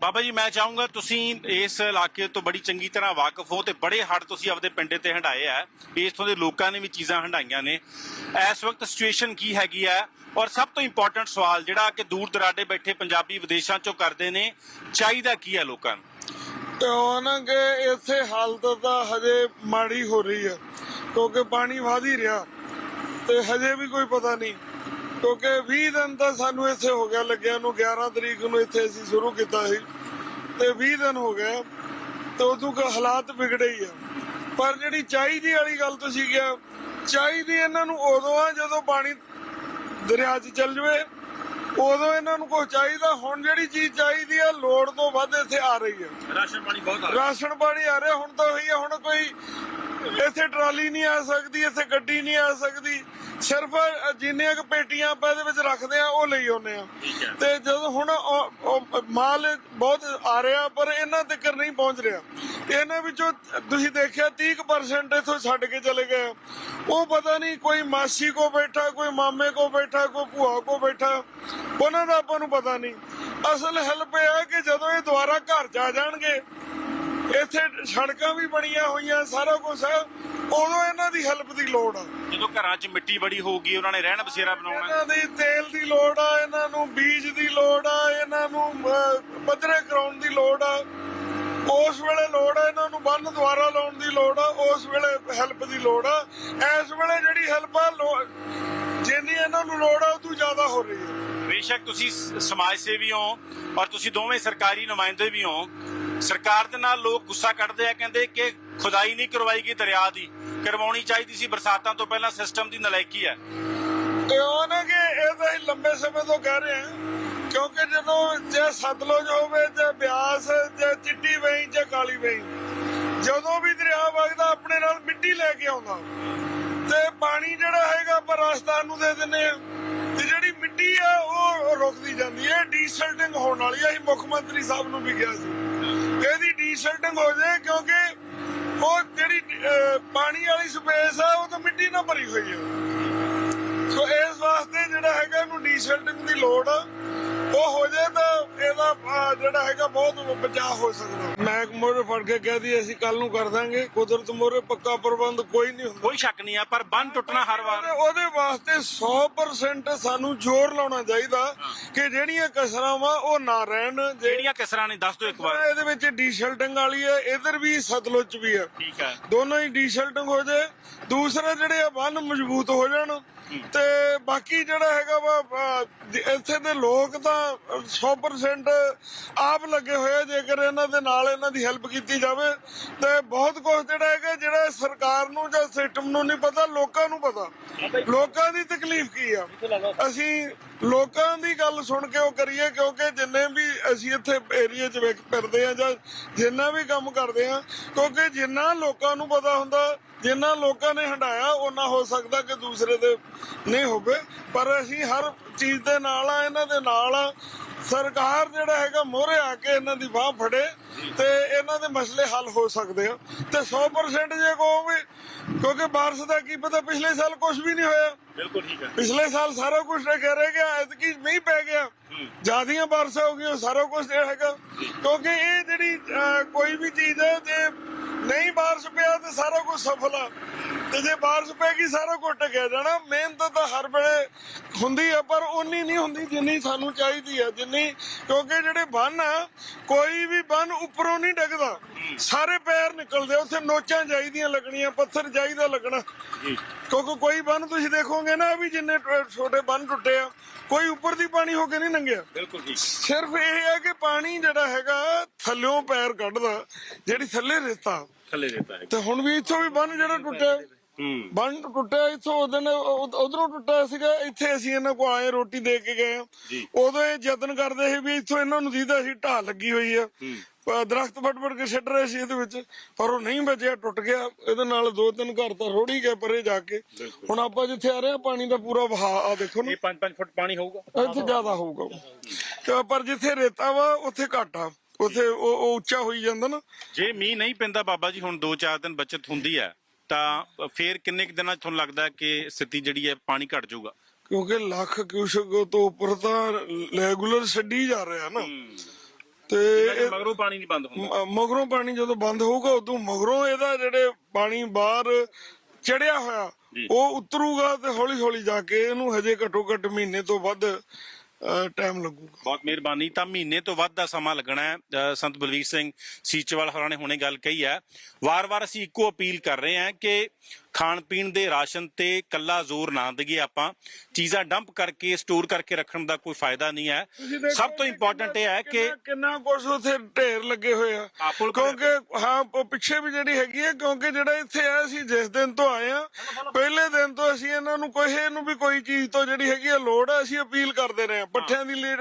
ਬਾਬਾ ਜੀ, ਮੈਂ ਚਾਹੂੰਗਾ ਤੁਸੀਂ ਇਸ ਇਲਾਕੇ ਤੋਂ ਬੜੀ ਚੰਗੀ ਤਰ੍ਹਾਂ ਵਾਕਿਫ ਹੋ ਤੇ ਬੜੇ ਹੜ ਤੁਸੀਂ ਆਪਦੇ ਪਿੰਡੇ ਤੇ ਹੰਡਾਏ ਆ ਇਥੋਂ ਦੇ ਲੋਕਾਂ ਨੇ ਵੀ ਚੀਜ਼ਾਂ ਹੰਡਾਈਆਂ ਨੇ। ਇਸ ਵਕਤ ਸਿਚੁਏਸ਼ਨ ਕੀ ਹੈਗੀ ਆ? ਔਰ ਸਭ ਤੋਂ ਇੰਪੋਰਟੈਂਟ ਸਵਾਲ ਜਿਹੜਾ ਕਿ ਦੂਰ ਦਰਾਡੇ ਬੈਠੇ ਪੰਜਾਬੀ ਵਿਦੇਸ਼ਾਂ ਚੋਂ ਕਰਦੇ ਨੇ, ਚਾਹੀਦਾ ਕੀ ਹੈ ਲੋਕਾਂ ਨੂੰ? ਤੇ ਉਹ ਨਾ ਇਸੇ ਹਾਲਤ ਤਾਂ ਹਜੇ ਮਾੜੀ ਹੋ ਰਹੀ ਹੈ ਕਿਉਂਕਿ ਪਾਣੀ ਵਧ ਹੀ ਰਿਹਾ। ਤੇ ਹਜੇ ਵੀ ਕੋਈ ਪਤਾ ਨਹੀਂ ਕਿਉਂਕਿ 20 ਦਿਨ ਤਾਂ ਸਾਨੂੰ ਇੱਥੇ ਹੋ ਗਿਆ ਲੱਗਿਆ ਨੂੰ 11 ਤਰੀਕ ਨੂੰ ਇੱਥੇ ਅਸੀਂ ਸ਼ੁਰੂ ਕੀਤਾ ਸੀ। ਤੇ 20 ਦਿਨ ਹੋ ਗਏ ਤੇ ਉਦੋਂ ਕੋ ਹਾਲਾਤ ਵਿਗੜੇ ਹੀ ਆ। ਪਰ ਜਿਹੜੀ ਚਾਹੀਦੀ ਵਾਲੀ ਗੱਲ ਤੁਸੀਂ ਕਿਹਾ ਚਾਹੀਦੀ ਇਹਨਾਂ ਨੂੰ ਉਦੋਂ ਆ ਜਦੋਂ ਪਾਣੀ ਦਰਿਆ 'ਚ ਚੱਲ ਜਵੇ। ਉਦੋਂ ਇਹਨਾਂ ਨੂੰ ਕੁਝ ਚਾਹੀਦਾ ਹੁਣ ਜਿਹੜੀ ਚੀਜ਼ ਚਾਹੀਦੀ ਆ ਲੋੜ ਤੋਂ ਵੱਧ ਇੱਥੇ ਆ ਰਹੀ ਹੈ ਰਾਸ਼ਨ ਪਾਣੀ ਬਹੁਤ ਰਾਸ਼ਨ ਪਾਣੀ ਆ ਰਿਹਾ ਹੁਣ ਤਾਂ ਉਹੀ ਆ ਹੁਣ ਕੋਈ ਇੱਥੇ ਟਰਾਲੀ ਨਹੀਂ ਆ ਸਕਦੀ ਇੱਥੇ ਗੱਡੀ ਨਹੀਂ ਆ ਸਕਦੀ। ਸਿਰਫ ਜਿੰਨੀਆਂ ਕੁ ਪੇਟੀਆਂ ਆਪਾਂ ਇਹਦੇ ਵਿੱਚ ਰੱਖਦੇ ਆ ਉਹ ਲਈ ਆਉਂਦੇ ਆ। ਤੇ ਜਦੋਂ ਹੁਣ ਮਾਲ ਬਹੁਤ ਆ ਰਿਹਾ ਪਰ ਇਹਨਾਂ ਤੱਕ ਨਹੀਂ ਪਹੁੰਚ ਰਿਹਾ। ਇਹਨਾਂ ਵਿੱਚੋਂ ਤੁਸੀਂ ਦੇਖਿਆ 30% ਇਥੋਂ ਛੱਡ ਕੇ ਚਲੇ ਗਏ। ਉਹ ਪਤਾ ਨਹੀਂ ਕੋਈ ਮਾਸੀ ਕੋ ਬੈਠਾ ਕੋਈ ਮਾਮੇ ਕੋ ਬੈਠਾ ਕੋਈ ਭੂਆ ਕੋ ਬੈਠਾ। ਉਹਨਾਂ ਦਾ ਆਪਾਂ ਨੂੰ ਪਤਾ ਨਹੀਂ। ਅਸਲ ਹੈਲਪ ਇਹ ਹੈ ਕਿ ਜਦੋਂ ਇਹ ਦੁਬਾਰਾ ਘਰ ਆ ਜਾਣਗੇ ਇੱਥੇ ਸੜਕਾਂ ਵੀ ਬਣੀਆਂ ਹੋਈਆਂ ਸਾਰਾ ਕੁਝ ਹੈ ਉਦੋਂ ਇਹਨਾਂ ਦੀ ਹੈਲਪ ਦੀ ਲੋੜ ਆ। ਜਦੋਂ ਘਰਾਂ 'ਚ ਮਿੱਟੀ ਬੜੀ ਹੋਊਗੀ ਉਹਨਾਂ ਨੇ ਰਹਿਣ ਬਸੇਰਾ ਬਣਾਉਣਾ। ਇਹਨਾਂ ਦੀ ਤੇਲ ਦੀ ਲੋੜ ਆ ਇਹਨਾਂ ਨੂੰ ਬੀਜ ਦੀ ਲੋੜ ਆ ਇਹਨਾਂ ਨੂੰ ਪੱਧਰੇ ਕਰਾਉਣ ਦੀ ਲੋੜ ਆ। ਉਸ ਵੇਲੇ ਲੋੜ ਆ ਇਹਨਾਂ ਨੂੰ ਬੰਨ ਦੁਆਰਾ ਲਾਉਣ ਦੀ ਲੋੜ ਆ ਉਸ ਵੇਲੇ ਹੈਲਪ ਦੀ ਲੋੜ ਆ। ਇਸ ਵੇਲੇ ਜਿਹੜੀ ਹੈਲਪ ਆ ਜਿੰਨੀ ਇਹਨਾਂ ਨੂੰ ਲੋੜ ਆ ਉਹ ਤੋਂ ਜ਼ਿਆਦਾ ਹੋ ਰਹੀ ਹੈ ਬੇਸ਼ੱਕ ਤੁਸੀਂ ਸਮਾਜ ਸੇਵੀ ਹੋ ਔਰ ਤੁਸੀਂ ਦੋਵੇਂ ਸਰਕਾਰੀ ਨੁਮਾਇੰਦੇ ਵੀ ਹੋ। ਸਰਕਾਰ ਦੇ ਨਾਲ ਲੋਕ ਗੁੱਸਾ ਕੱਢਦੇ ਆ ਕਹਿੰਦੇ ਕਿ ਖੁਦਾਈ ਨਹੀਂ ਕਰਵਾਈ ਗਈ ਦਰਿਆ ਦੀ। ਕਰਵਾਉਣੀ ਚਾਹੀਦੀ ਸੀ ਬਰਸਾਤਾਂ ਤੋਂ ਪਹਿਲਾਂ ਸਿਸਟਮ ਦੀ ਨਲਾਇਕੀ ਹੈ। ਤੇ ਉਹ ਨਾ ਕਿ ਇਹ ਤਾਂ ਅਸੀਂ ਲੰਬੇ ਸਮੇਂ ਤੋਂ ਕਹਿ ਰਹੇ ਹਾਂ, ਕਿਉਂਕਿ ਜਦੋਂ ਜੇ ਸਤਲੁਜ ਹੋਵੇ, ਜਾਂ ਬਿਆਸ, ਜਾਂ ਚਿੱਟੀ ਵੇਈ ਜਾਂ ਕਾਲੀ ਵੇਈ ਜਦੋਂ ਵੀ ਦਰਿਆ ਵਗਦਾ, ਆਪਣੇ ਨਾਲ ਮਿੱਟੀ ਲੈ ਕੇ ਆਉਂਦਾ। ਤੇ ਪਾਣੀ ਜਿਹੜਾ ਹੈਗਾ, ਆਪਾਂ ਰਾਜਸਥਾਨ ਨੂੰ ਦੇ ਦਿੰਨੇ ਆ ਤੇ ਜਿਹੜੀ ਮਿੱਟੀ ਆ ਉਹ ਰੁਕਦੀ ਜਾਂਦੀ ਹੈ। ਡੀਸਲਟਿੰਗ ਹੋਣ ਵਾਲੀ ਹੈ। ਅਸੀਂ ਮੁੱਖ ਮੰਤਰੀ ਸਾਹਿਬ ਨੂੰ ਵੀ ਕਿਹਾ ਸੀ। ਇਹਦੀ ਡੀਸਲਟਿੰਗ ਹੋ ਜਾਏ, ਕਿਉਂਕਿ ਉਹ ਜਿਹੜੀ ਅਹ, ਪਾਣੀ ਵਾਲੀ ਸਪੇਸ ਆ ਉਹ ਤਾਂ ਮਿੱਟੀ ਨਾਲ ਭਰੀ ਹੋਈ ਹੈ ਸੋ ਇਸ ਵਾਸਤੇ ਜਿਹੜਾ ਹੈਗਾ ਇਹਨੂੰ ਡੀਸਲਟਿੰਗ ਦੀ ਲੋੜ ਆ। ਉਹ ਹੋ ਜਾਏ ਤਾਂ ਇਹਦਾ ਜਿਹੜਾ ਹੈਗਾ ਬਹੁਤ ਬਚਾਅ ਹੋ ਸਕਦਾ। ਮੈਂ ਮੋਰੇ ਫੜ ਕੇ ਕਹਿ ਦਈ ਅਸੀਂ ਕੱਲ ਨੂੰ ਕਰ ਦਾਂਗੇ। ਕੁਦਰਤ ਮੋਰੇ ਪੱਕਾ ਪ੍ਰਬੰਧ ਕੋਈ ਨਹੀਂ ਹੁੰਦਾ। ਕੋਈ ਸ਼ੱਕ ਨਹੀਂ ਆ ਪਰ ਬੰਨ ਟੁੱਟਣਾ ਹਰ ਵਾਰ। ਉਹਦੇ- ਵਾਸਤੇ 100% ਸਾਨੂੰ ਜ਼ੋਰ ਲਾਉਣਾ ਚਾਹੀਦਾ ਕਿ ਜਿਹੜੀਆਂ ਕਸਰਾਂ ਵਾ ਉਹ ਨਾ ਰਹਿਣ ਜਿਹੜੀਆਂ ਕਿਸਰਾਂ ਨੇ ਦੱਸ ਦਿਓ ਇੱਕ ਵਾਰ। ਇਹਦੇ ਵਿੱਚ ਡੀਸ਼ਲਟਿੰਗ ਵਾਲੀ ਹੈ ਇਧਰ ਵੀ ਸਤਲੁਜ ਚ ਵੀ ਹੈ। ਠੀਕ ਹੈ। ਦੋਨੋਂ ਹੀ ਡੀਸ਼ਲਟਿੰਗ ਹੋ ਜਾਏ ਦੂਸਰਾ ਜਿਹੜੇ ਆ ਬੰਨ ਮਜ਼ਬੂਤ ਹੋ ਜਾਣ। ਤੇ ਬਾਕੀ ਜਿਹੜਾ ਹੈਗਾ ਵਾ ਇੱਥੇ ਦੇ ਲੋਕ ਤਾਂ 100% ਆਪ ਲੱਗੇ ਹੋਏ ਜੇਕਰ ਇਹਨਾਂ ਦੇ ਨਾਲ ਇਹਨਾਂ ਦੀ ਹੈਲਪ ਕੀਤੀ ਜਾਵੇ, ਤੇ ਬਹੁਤ ਕੁਝ ਜਿਹੜਾ ਹੈਗਾ, ਜਿਹੜਾ ਸਰਕਾਰ ਨੂੰ ਜਾਂ ਸਿਸਟਮ ਨੂੰ ਨਹੀਂ ਪਤਾ, ਲੋਕਾਂ ਨੂੰ ਪਤਾ। ਲੋਕਾਂ ਦੀ ਤਕਲੀਫ ਕੀ ਆ? ਅਸੀਂ ਲੋਕਾਂ ਦੀ ਗੱਲ ਸੁਣ ਕੇ ਉਹ ਕਰੀਏ, ਕਿਉਂਕਿ ਜਿੰਨੇ ਵੀ ਅਸੀਂ ਇੱਥੇ ਏਰੀਆ 'ਚ ਵੇਖ ਫਿਰਦੇ ਆ ਜਾਂ ਜਿੰਨਾ ਵੀ ਕੰਮ ਕਰਦੇ ਆ, ਕਿਉਂਕਿ ਜਿੰਨਾ ਲੋਕਾਂ ਨੂੰ ਪਤਾ ਹੁੰਦਾ, ਜਿੰਨਾ ਲੋਕਾਂ ਨੇ ਹੰਡਾਇਆ ਉਹਨਾਂ ਹੋ ਸਕਦਾ ਕਿ ਦੂਸਰੇ ਦੇ ਨਹੀਂ ਹੋਵੇ। ਪਰ ਅਸੀਂ ਹਰ ਚੀਜ਼ ਦੇ ਨਾਲ ਆ, ਇਹਨਾਂ ਦੇ ਨਾਲ ਆ ਸਰਕਾਰ ਜਿਹੜਾ ਹੈਗਾ ਮੋਹਰੇ ਆ ਕੇ ਇਹਨਾਂ ਦੀ ਬਾਹ ਫੜੇ ਤੇ ਇਹਨਾਂ ਦੇ ਮਸਲੇ ਹੱਲ ਹੋ ਸਕਦੇ ਆ। ਤੇ 100% ਜੇ ਕਹੋ ਵੀ ਕਿਉਂਕਿ ਬਾਰਿਸ਼ ਦਾ ਕੀ ਪਤਾ ਪਿਛਲੇ ਸਾਲ ਕੁਝ ਵੀ ਨਹੀਂ ਹੋਇਆ। ਬਿਲਕੁਲ ਠੀਕ ਹੈ। ਪਿਛਲੇ ਸਾਲ ਸਾਰਾ ਕੁਝ ਟਕਿਆ ਰਹਿ ਗਿਆ ਐਤਕੀ ਮੀਂਹ ਪੈ ਗਿਆ। ਜਿਆਦੀਆਂ ਬਾਰਿਸ਼ਾਂ ਹੋ ਗਈਆਂ ਸਾਰਾ ਕੁਝ ਹੈਗਾ। ਕਿਉਂਕਿ ਇਹ ਜਿਹੜੀ ਕੋਈ ਵੀ ਚੀਜ਼ ਹੈ ਜੇ ਨਹੀਂ ਬਾਰਿਸ਼ ਪਿਆ ਤੇ ਸਾਰਾ ਕੁਝ ਸਫਲ ਆ। ਤੇ ਜੇ ਬਾਰਿਸ਼ ਪੈ ਗਈ ਸਾਰਾ ਕੁਝ ਟਕਿਆ ਜਾਣਾ। ਮਿਹਨਤ ਤਾਂ ਹਰ ਵੇਲੇ ਹੁੰਦੀ ਆ ਪਰ ਉਨੀ ਨਹੀਂ ਹੁੰਦੀ ਜਿੰਨੀ ਸਾਨੂੰ ਚਾਹੀਦੀ ਆ ਜਿੰਨੀ ਕਿਉਂਕਿ ਜਿਹੜੇ ਬੰਨ ਆ ਕੋਈ ਵੀ ਬੰਨ ਉੱਪਰੋਂ ਨਹੀਂ ਡਿੱਗਦਾ। ਸਾਰੇ ਪੈਰ ਨਿਕਲਦੇ ਉੱਥੇ ਨੋਚਾਂ ਚਾਹੀਦੀਆਂ ਲੱਗਣੀਆਂ ਪੱਥਰ ਚਾਹੀਦਾ ਲੱਗਣਾ। ਕਿਉਂਕਿ ਕੋਈ ਬੰਨ ਤੁਸੀਂ ਦੇਖੋਗੇ ਨਾ ਵੀ ਜਿੰਨੇ ਛੋਟੇ ਬੰਨ ਟੁੱਟੇ ਆ ਕੋਈ ਉੱਪਰ ਦੀ ਪਾਣੀ ਹੋ ਕੇ ਨਹੀਂ ਲੰਘਿਆ। ਬਿਲਕੁਲ ਠੀਕ ਸਿਰਫ ਇਹ ਹੈ ਕਿ ਪਾਣੀ ਜਿਹੜਾ ਹੈਗਾ ਥੱਲਿਓਂ ਪੈਰ ਕੱਢਦਾ ਜਿਹੜੀ ਥੱਲੇ ਰੇਤਾ। ਥੱਲੇ ਦਿੱਤਾ ਹੈ ਤੇ ਹੁਣ ਵੀ ਇੱਥੋਂ ਵੀ ਬੰਨ ਜਿਹੜਾ ਟੁੱਟਿਆ ਹੂੰ। ਬੰਨ ਟੁੱਟਿਆ ਇੱਥੋਂ ਉਹਦਨ ਉਧਰੋਂ ਟੁੱਟਿਆ ਸੀਗਾ ਇੱਥੇ ਅਸੀਂ ਇਹਨਾਂ ਕੋ ਆਏ ਰੋਟੀ ਦੇ ਕੇ ਗਏ ਜੀ। ਉਦੋਂ ਇਹ ਯਤਨ ਕਰਦੇ ਸੀ ਵੀ ਇੱਥੋਂ ਇਹਨਾਂ ਨੂੰ ਦੀਦਾ ਸੀ ਢਾਹ ਲੱਗੀ ਹੋਈ ਆ। ਪਰ ਦਰਖਤ ਫਟ ਫਟ ਕੇ ਛੱਡ ਰਹੇ ਸੀ ਇਹਦੇ ਵਿੱਚ ਪਰ ਉਹ ਨਹੀਂ ਬਚਿਆ ਟੁੱਟ ਗਿਆ। ਇਹਦੇ ਨਾਲ ਦੋ ਤਿੰਨ ਘਰ ਤਾਂ ਰੋੜੀ ਗਏ ਪਰੇ ਜਾ ਕੇ। ਹੁਣ ਆਪਾਂ ਜਿੱਥੇ ਆ ਰਹੇ ਆ ਪਾਣੀ ਦਾ ਪੂਰਾ ਵਹਾਅ ਆ ਦੇਖੋ ਨਾ। ਇਹ 5-5 ਫੁੱਟ ਪਾਣੀ ਹੋਊਗਾ? ਇੱਥੇ ਜ਼ਿਆਦਾ ਹੋਊਗਾ। ਤੇ ਪਰ ਜਿੱਥੇ ਰੇਤਾ ਵਾ ਉੱਥੇ ਘੱਟ। ਉੱਥੇ ਉਹ ਉਹ ਉੱਚਾ ਹੋਈ ਜਾਂਦਾ ਨਾ। ਜੇ ਮੀਂਹ ਨਹੀਂ ਪੈਂਦਾ ਬਾਬਾ ਜੀ ਹੁਣ 2-4 ਦਿਨ ਬਚਤ ਹੁੰਦੀ ਹੈ ਤਾਂ ਫੇਰ ਕਿੰਨੇ ਕੁ ਦਿਨਾਂ 'ਚ ਤੁਹਾਨੂੰ ਲੱਗਦਾ ਕਿ ਸਥਿਤੀ ਜਿਹੜੀ ਹੈ ਪਾਣੀ ਘਟ ਜਾਊਗਾ? ਕਿਉਂਕਿ ਲੱਖ ਕਿਊਸਕ ਤੋਂ ਉੱਪਰ ਤਾਂ ਰੈਗੂਲਰ ਛੱਡੀ ਜਾ ਰਿਹਾ ਨਾ। ਤੇ ਇਹ- ਮਗਰੋਂ ਪਾਣੀ ਨਹੀਂ ਬੰਦ ਹੁੰਦਾ। ਮ- ਮਗਰੋਂ ਪਾਣੀ ਜਦੋਂ ਬੰਦ ਹੋਊਗਾ ਉਦੋਂ ਮਗਰੋਂ ਇਹਦਾ ਜਿਹੜੇ ਪਾਣੀ ਬਾਹਰ ਚੜਿਆ ਹੋਇਆ ਜੀ। ਉਹ ਉਤਰੂਗਾ ਤੇ ਹੌਲੀ ਹੌਲੀ ਜਾ ਕੇ ਇਹਨੂੰ ਹਜੇ ਘੱਟੋ ਘੱਟ ਮਹੀਨੇ ਤੋਂ ਵੱਧ ਟਾਈਮ ਲੱਗੂਗਾ। ਬਹੁਤ ਮਿਹਰਬਾਨੀ। ਤਾਂ ਮਹੀਨੇ ਤੋਂ ਵੱਧ ਦਾ ਸਮਾਂ ਲੱਗਣਾ ਹੈ। ਸੰਤ ਬਲਵੀਰ ਸਿੰਘ ਸੀਚਵਾਲ ਹੋਰਾਂ ਨੇ ਹੁਣੇ ਗੱਲ ਕਹੀ ਹੈ। ਵਾਰ-ਵਾਰ ਅਸੀਂ ਇੱਕੋ ਅਪੀਲ ਕਰ ਰਹੇ ਹਾਂ ਕਿ ਖਾਣ ਪੀਣ ਦੇ ਰਾਸ਼ਨ ਤੇ ਕੱਲਾ ਜ਼ੋਰ ਨਾ ਦਈਏ ਆਪਾਂ। ਚੀਜ਼ਾਂ ਡੰਪ ਕਰਕੇ ਸਟੋਰ ਕਰਕੇ ਰੱਖਣ ਦਾ ਕੋਈ ਫਾਇਦਾ ਨਹੀਂ ਹੈ। ਸਭ ਤੋਂ ਇੰਪੋਰਟੈਂਟ ਇਹ ਹੈ ਕਿ ਕਿੰਨਾ- ਕੁਛ ਉੱਥੇ ਢੇਰ ਲੱਗੇ ਹੋਏ ਆ। ਹਾਂ, ਕਿਉਂਕਿ ਹਾਂ ਪਿੱਛੇ ਵੀ ਜਿਹੜੀ ਹੈਗੀ ਹੈ ਕਿਉਂਕਿ ਜਿਹੜਾ ਇੱਥੇ ਆਇਆ ਸੀ ਜਿਸ ਦਿਨ ਤੋਂ ਆਏ ਆ ਪਹਿਲੇ ਦਿਨ ਤੋਂ ਅਸੀਂ ਇਹਨਾਂ ਨੂੰ ਕੋਈ ਨੂੰ ਵੀ ਕੋਈ ਚੀਜ਼ ਤੋਂ ਜਿਹੜੀ ਹੈਗੀ ਆ ਲੋੜ ਆ ਅਸੀਂ ਅਪੀਲ ਕਰਦੇ ਰਹੇ ਆ। ਪੱਠਿਆਂ ਦੀ ਲੀਡ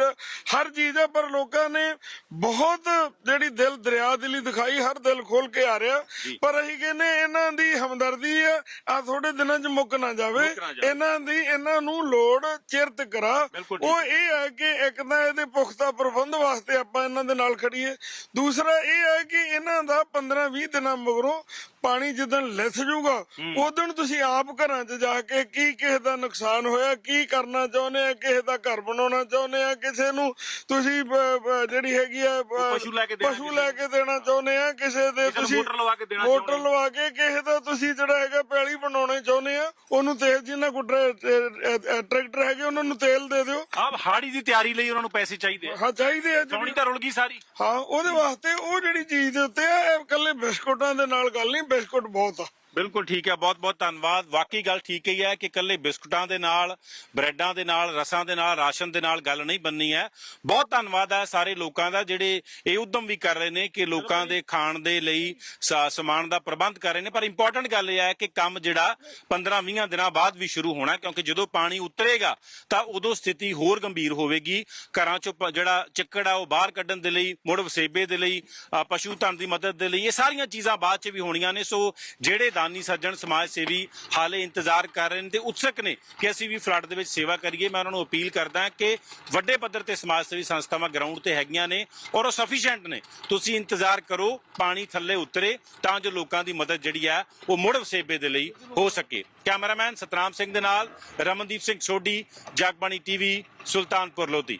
ਹਰ ਚੀਜ਼ ਆ ਪਰ ਲੋਕਾਂ ਨੇ ਬਹੁਤ ਜਿਹੜੀ ਦਿਲ ਦਰਿਆ ਦਿਲੀ ਦਿਖਾਈ ਹਰ ਦਿਲ ਖੋਲ ਕੇ ਆ ਰਿਹਾ। ਪਰ ਅਸੀਂ ਕਹਿੰਦੇ ਇਹਨਾਂ ਦੀ ਹਮਦਰਦੀ ਆ ਆ ਥੋੜੇ ਦਿਨਾਂ 'ਚ ਮੁੱਕ ਨਾ ਜਾਵੇ। ਮੁੱਕ ਨਾ ਜਾਵੇ। ਇਹਨਾਂ ਦੀ ਇਹਨਾਂ ਨੂੰ ਲੋੜ ਚਿਰਤ ਕਰਾ। ਬਿਲਕੁਲ ਠੀਕ ਉਹ ਇਹ ਹੈ ਕਿ ਇੱਕ ਤਾਂ ਇਹਦੇ ਪੁਖਤਾ ਪ੍ਰਬੰਧ ਵਾਸਤੇ ਆਪਾਂ ਇਹਨਾਂ ਦੇ ਨਾਲ ਖੜੀਏ ਦੂਸਰਾ ਇਹ ਹੈ ਕਿ ਇਹਨਾਂ ਦਾ 15-20 ਦਿਨਾਂ ਮਗਰੋਂ ਪਾਣੀ ਜਦੋਂ ਲਿਥ ਜਾਊਗਾ ਉਦੋਂ ਤੁਸੀਂ ਆਪ ਘਰਾਂ 'ਚ ਜਾ ਕੇ ਕੀ ਕਿਸੇ ਦਾ ਨੁਕਸਾਨ ਹੋਇਆ ਕੀ ਕਰਨਾ ਚਾਹੁੰਦੇ ਆ ਕਿਸੇ ਦਾ ਘਰ ਬਣਾਉਣਾ ਚਾਹੁੰਦੇ ਆ ਕਿਸੇ ਨੂੰ ਤੁਸੀਂ ਬ- ਬ- ਜਿਹੜੀ ਹੈਗੀ ਆ ਬ- ਪਸ਼ੂ ਲੈ ਕੇ ਦੇਣਾ ਪਸ਼ੂ ਲੈ ਕੇ ਦੇਣਾ ਚਾਹੁੰਦੇ ਆ ਕਿਸੇ ਦੇ ਕਿਸੇ ਨੂੰ ਤੁਸੀਂ ਮੋਟਰ ਲਵਾ ਕੇ ਦੇਣਾ ਮੋਟਰ ਚਾਹੁੰਦੇ ਲਵਾ ਕੇ ਕਿਸੇ ਦਾ ਤੁਸੀਂ ਜਿਹੜਾ ਹੈਗਾ ਪੈਲੀ ਬਣਾਉਣੇ ਚਾਹੁੰਦੇ ਆ ਉਹਨੂੰ ਤੇਲ ਜਿੰਨਾ ਕੋ ਟਰੈਕਟਰ ਹੈਗੇ ਉਹਨਾਂ ਨੂੰ ਤੇਲ ਦੇ ਦਿਓ। ਆਹ ਹਾੜੀ ਦੀ ਤਿਆਰੀ ਲਈ ਉਹਨਾਂ ਨੂੰ ਪੈਸੇ ਚਾਹੀਦੇ ਆ। ਹਾਂ ਚਾਹੀਦੇ ਆ ਜਿਹੜੀ- ਸੌਣੀ ਤਾਂ ਰੁਲ ਗਈ ਸਾਰੀ। ਹਾਂ ਉਹਦੇ ਵਾਸਤੇ ਉਹ ਜਿਹੜੀ ਚੀਜ਼ ਦੇ ਉੱਤੇ ਆ ਇਹ ਇਕੱਲੇ ਬਿਸਕੁਟਾਂ ਦੇ ਨਾਲ ਗੱਲ ਨਹੀਂ ਬਿਸਕੁਟ ਬਹੁਤ ਆ। ਬਿਲਕੁਲ ਠੀਕ ਹੈ, ਬਹੁਤ ਬਹੁਤ ਧੰਨਵਾਦ। ਵਾਕਈ ਗੱਲ ਠੀਕ ਹੀ ਹੈ ਕਿ ਇਕੱਲੇ ਬਿਸਕੁਟਾਂ ਦੇ ਨਾਲ, ਬ੍ਰੈਡਾਂ ਦੇ ਨਾਲ, ਰਸਾਂ ਦੇ ਨਾਲ, ਰਾਸ਼ਨ ਦੇ ਨਾਲ ਗੱਲ ਨਹੀਂ ਬੰਨੀ ਹੈ। ਬਹੁਤ ਧੰਨਵਾਦ ਹੈ ਸਾਰੇ ਲੋਕਾਂ ਦਾ ਜਿਹੜੇ ਇਹ ਉਦਮ ਵੀ ਕਰ ਰਹੇ ਨੇ ਕਿ ਲੋਕਾਂ ਦੇ ਖਾਣ ਦੇ ਲਈ ਸਮਾਨ ਦਾ ਪ੍ਰਬੰਧ ਕਰ ਰਹੇ ਨੇ। ਪਰ ਇੰਪੋਰਟੈਂਟ ਗੱਲ ਇਹ ਹੈ ਕਿ ਕੰਮ ਜਿਹੜਾ 15-20 ਦਿਨਾਂ ਬਾਅਦ ਵੀ ਸ਼ੁਰੂ ਹੋਣਾ ਕਿਉਂਕਿ ਜਦੋਂ ਪਾਣੀ ਉਤਰੇਗਾ ਤਾਂ ਉਦੋਂ ਸਥਿਤੀ ਹੋਰ ਗੰਭੀਰ ਹੋਵੇਗੀ। ਘਰਾਂ ਚੋਂ ਜਿਹੜਾ ਚਿੱਕੜ ਆ ਉਹ ਬਾਹਰ ਕੱਢਣ ਦੇ ਲਈ, ਮੁੜ ਵਸੇਬੇ ਦੇ ਲਈ ਪਸ਼ੂ ਧਨ ਦੀ ਮਦਦ ਦੇ ਲਈ, ਇਹ ਸਾਰੀਆਂ ਚੀਜ਼ਾਂ ਬਾਅਦ ਚ ਵੀ ਹੋਣੀਆਂ ਨੇ। ਸੋ ਜਿਹੜੇ ਦਾਨੀ ਸੱਜਣ ਸਮਾਜ ਸੇਵੀ ਹਾਲੇ ਇੰਤਜ਼ਾਰ ਕਰ ਰਹੇ ਨੇ ਤੇ ਉਤਸਕ ਨੇ ਕਿ ਅਸੀਂ ਵੀ ਫਲੱਡ ਦੇ ਵਿੱਚ ਸੇਵਾ ਕਰੀਏ। ਮੈਂ ਉਹਨਾਂ ਨੂੰ ਅਪੀਲ ਕਰਦਾ ਕਿ ਵੱਡੇ ਪੱਧਰ ਤੇ ਸਮਾਜ ਸੇਵੀ ਸੰਸਥਾਵਾਂ ਗਰਾਊਂਡ ਤੇ ਹੈਗੀਆਂ ਨੇ ਔਰ ਉਹ ਸਫੀਸ਼ੀਐਂਟ ਨੇ। ਤੁਸੀਂ ਇੰਤਜ਼ਾਰ ਕਰੋ, ਪਾਣੀ ਥੱਲੇ ਉਤਰੇ ਤਾਂ ਜੋ ਲੋਕਾਂ ਦੀ ਮਦਦ ਜਿਹੜੀ ਆ ਉਹ ਮੁੜ ਵਸੇਬੇ ਦੇ ਲਈ ਹੋ ਸਕੇ। ਕੈਮਰਾਮੈਨ ਸਤਨਾਮ ਸਿੰਘ ਦੇ ਨਾਲ ਰਮਨਦੀਪ ਸਿੰਘ ਸੋਢੀ, ਜਗਬਾਣੀ ਟੀਵੀ, ਸੁਲਤਾਨਪੁਰ ਲੋਧੀ।